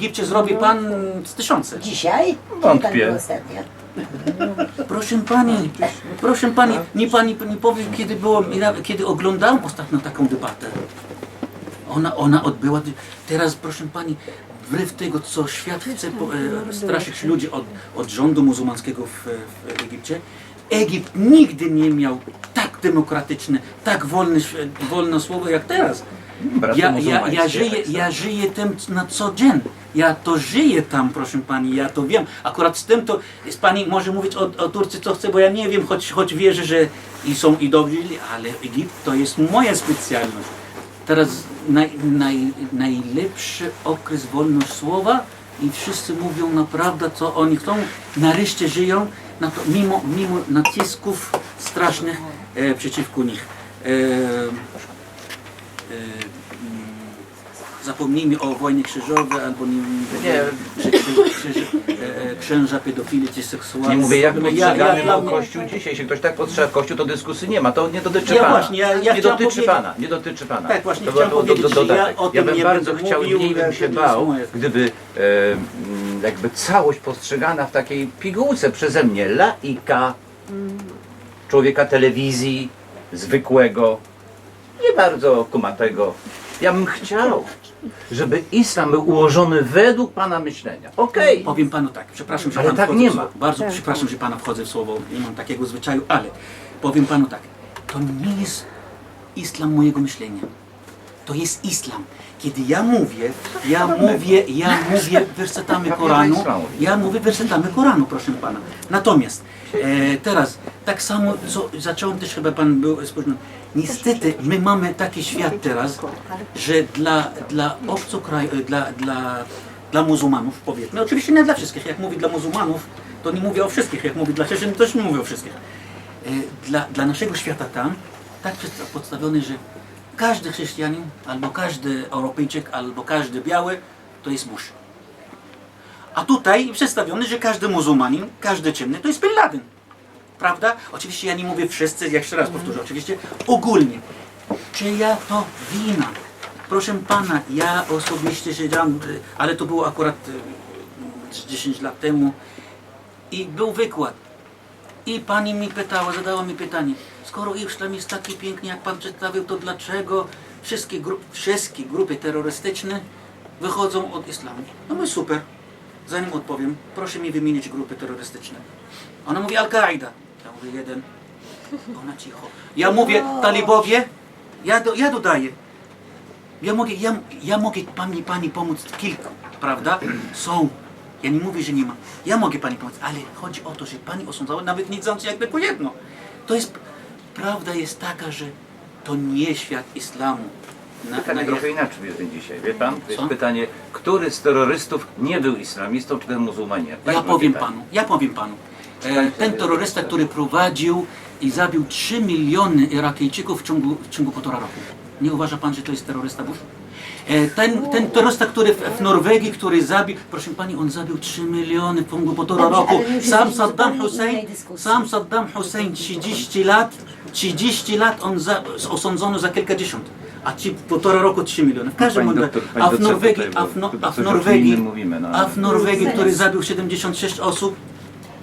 Egipcie zrobi pan z tysiące. Dzisiaj? Wątpię. Pan był ostatnio. Proszę pani, proszę pani, nie pani nie powie, kiedy było, kiedy oglądałem ostatnio taką debatę. Ona, ona odbyła, teraz proszę pani, wbrew tego, co świat chce po, e, straszyć ludzi od, od rządu muzułmańskiego w, w Egipcie, Egipt nigdy nie miał tak demokratyczne, tak wolne, wolne słowo jak teraz. Ja, ja, ja, żyję, ja żyję tym na co dzień. Ja to żyję tam, proszę pani, ja to wiem. Akurat z tym to z pani może mówić o, o Turcji co chce, bo ja nie wiem, choć, choć wierzę, że i są i dobrzy, ale Egipt to jest moja specjalność. Teraz naj, naj, najlepszy okres wolność słowa i wszyscy mówią naprawdę, co oni chcą. Nareszcie żyją, na to, mimo, mimo nacisków strasznych e, przeciwko nich. E, zapomnijmy o wojnie krzyżowej albo nie, Nie. Krzy, krzy, krzy, e, e, księża pedofili czy seksualni. Nie mówię, jak Ja- postrzegamy ja- ja, Kościół dzisiaj. Jeśli ktoś tak postrzega Kościół, to dyskusji nie ma. To nie dotyczy Ja Pana. właśnie, ja- ja nie dotyczy Pana. Nie dotyczy Pana. Tak, właśnie to chciałem było powiedzieć, że ja dodatek. o ja tym bym nie bardzo będę chciał, mówił, mniej bym się nie bał, gdyby e, mm, jakby całość postrzegana w takiej pigułce przeze mnie laika, człowieka telewizji, zwykłego, nie bardzo kumatego. Ja bym chciał, żeby islam był ułożony według Pana myślenia. Okej. Powiem panu tak, przepraszam, że Ale pan tak wchodzę nie w ma. słowo. Bardzo przepraszam, że pana wchodzę w słowo, nie mam takiego zwyczaju, ale powiem panu tak, to nie jest islam mojego myślenia. To jest islam. Kiedy ja mówię, ja mówię, ja mówię wersetami Koranu, ja mówię wersetami Koranu, proszę pana. Natomiast e, teraz, tak samo, co zacząłem też chyba pan był spóźniony. Niestety, my mamy taki świat teraz, że dla, dla obcokraj, dla, dla, dla muzułmanów, powiedzmy, oczywiście nie dla wszystkich, jak mówię dla muzułmanów, to nie mówię o wszystkich, jak mówię dla chrześcijan, to też nie mówię o wszystkich. E, Dla, dla naszego świata tam, tak przedsta- podstawiony, że każdy chrześcijanin, albo każdy Europejczyk, albo każdy biały, to jest mórz. A tutaj przedstawiony, że każdy muzułmanin, każdy ciemny, to jest Bin Laden. Prawda? Oczywiście ja nie mówię wszyscy, jeszcze raz powtórzę, oczywiście ogólnie. Czyja to wina? Proszę pana, ja osobiście siedziałem, y, ale to było akurat y, z 10 lat temu i był wykład. I pani mi pytała, zadała mi pytanie, skoro islam jest taki piękny, jak pan przedstawił, to dlaczego wszystkie, gru wszystkie grupy terrorystyczne wychodzą od islamu? No mówię, super. Zanim odpowiem, proszę mi wymienić grupy terrorystyczne. Ona mówi Al-Qaida. Ja mówię jeden. Ona cicho. Ja mówię talibowie. Ja, do, ja dodaję. Ja mogę, ja, ja mogę pani, pani pomóc kilku, prawda? Są. Ja nie mówię, że nie ma. Ja mogę pani pomóc, ale chodzi o to, że pani osądzała nawet nie znając jak tylko jedno. To jest, prawda jest taka, że to nie świat islamu. Na, Pytanie na, trochę inaczej jest dzisiaj, wie pan? To jest Co? pytanie, który z terrorystów nie był islamistą, czy ten muzułmaninem? Tak Ja powiem pytanie. panu, ja powiem panu. E, ten terrorysta, który prowadził i zabił 3 miliony Irakijczyków w ciągu, w ciągu półtora roku. Nie uważa pan, że to jest terrorysta Bush? E, ten, ten terrorysta, który w, w Norwegii, który zabił, proszę pani, on zabił 3 miliony w ciągu półtora roku. Sam Saddam Hussein, sam Saddam Hussein 30 lat, 30 lat on za, osądzono za kilkadziesiąt. A ci półtora roku 3 miliony. W każdym Pani razie, a w Norwegii, a w, no, a w Norwegii, no, a w Norwegii, który zabił 76 osób,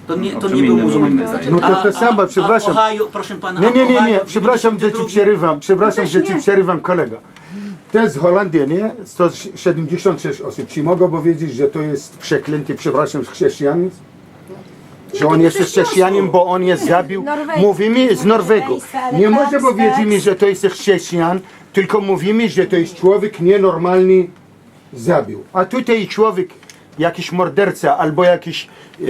to nie, to nie był muzułmanin. No to A- samo, a- przepraszam. A Ohio, proszę pana, Nie, nie, nie, nie, przepraszam, że ci 92 przerywam, przepraszam, że ci przerywam kolega. To jest Holandia, nie? 176 osób. Czy mogę powiedzieć, że to jest przeklęty, przepraszam, chrześcijanin? Że on jest chrześcijanin, bo on jest zabił, Norwegii. mówimy z Norwegu. Ale Nie może powiedzieć mi, że to jest chrześcijan, tylko mówimy, że to jest człowiek nienormalny zabił. A tutaj człowiek, jakiś morderca albo jakiś e,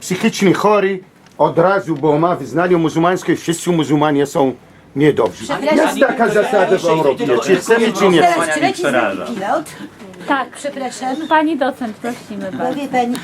psychiczny chory, od razu, bo ma wyznanie muzułmańskie, wszyscy muzułmanie są niedobrzy. Przepraszam. Jest taka zasada w Europie, czy chcemy, czy nie Teraz, chcemy. czy leci z nami przeraża. pilot? Tak, Przepraszam. pani docent, prosimy bardzo. Powie pani,